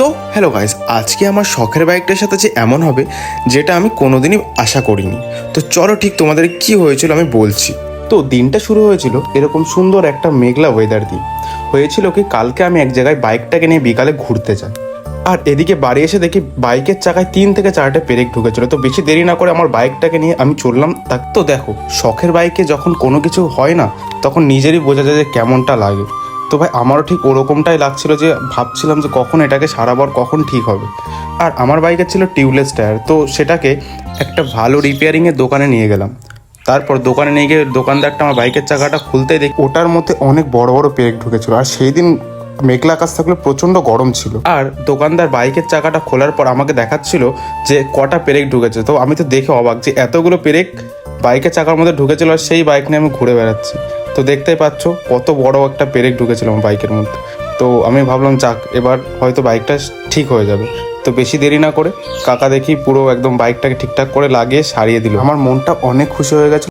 So hello guys আজকে আমার শখের বাইকটার সাথে যে এমন হবে, যেটা আমি কোনোদিনই আশা করিনি। তো চলো ঠিক তোমাদের কি হয়েছিল আমি বলছি। তো দিনটা শুরু হয়েছিল এরকম সুন্দর একটা মেঘলা ওয়েদার দিয়ে। হয়েছিল কি, কালকে আমি এক জায়গায় বাইকটাকে নিয়ে বিকালে ঘুরতে যাই। আর এদিকে বাড়ি এসে দেখি বাইকের চাকায় তিন থেকে চারটে পেরেক ঢুকেছিল। তো বেশি দেরি না করে আমার বাইকটাকে নিয়ে আমি চললাম। তো দেখো, শখের বাইকে যখন কোনো কিছু হয় না, তখন নিজেরই বোঝা যায় যে কেমনটা লাগে। তো ভাই, আমারও ঠিক ওরকমটাই লাগছিল যে ভাবছিলাম যে কখন এটাকে সারাবার, কখন ঠিক হবে। আর আমার বাইকের ছিল টিউবলেস টায়ার, তো সেটাকে একটা ভালো রিপেয়ারিংয়ের দোকানে নিয়ে গেলাম। তারপর দোকানে নিয়ে গিয়ে দোকানদারটা আমার বাইকের চাকাটা খুলতে দেখি, ওটার মধ্যে অনেক বড় বড় পেরেক ঢুকেছিল। আর সেই দিন মেঘলা আকাশ থাকলে প্রচণ্ড গরম ছিল। আর দোকানদার বাইকের চাকাটা খোলার পর আমাকে দেখাচ্ছিল যে কটা পেরেক ঢুকেছে। তো আমি তো দেখে অবাক যে এতগুলো পেরেক বাইকের চাকার মধ্যে ঢুকেছিল আর সেই বাইক নিয়ে আমি ঘুরে বেড়াচ্ছি। তো দেখতেই পাচ্ছ, কত বড় একটা পেরেক ঢুকেছিল আমার বাইকের মধ্যে। তো আমি ভাবলাম, যাক, এবার হয়তো বাইকটা ঠিক হয়ে যাবে। তো বেশি দেরি না করে কাকা দেখি পুরো একদম বাইকটাকে ঠিকঠাক করে লাগিয়ে সারিয়ে দিল। আমার মনটা অনেক খুশি হয়ে গেছে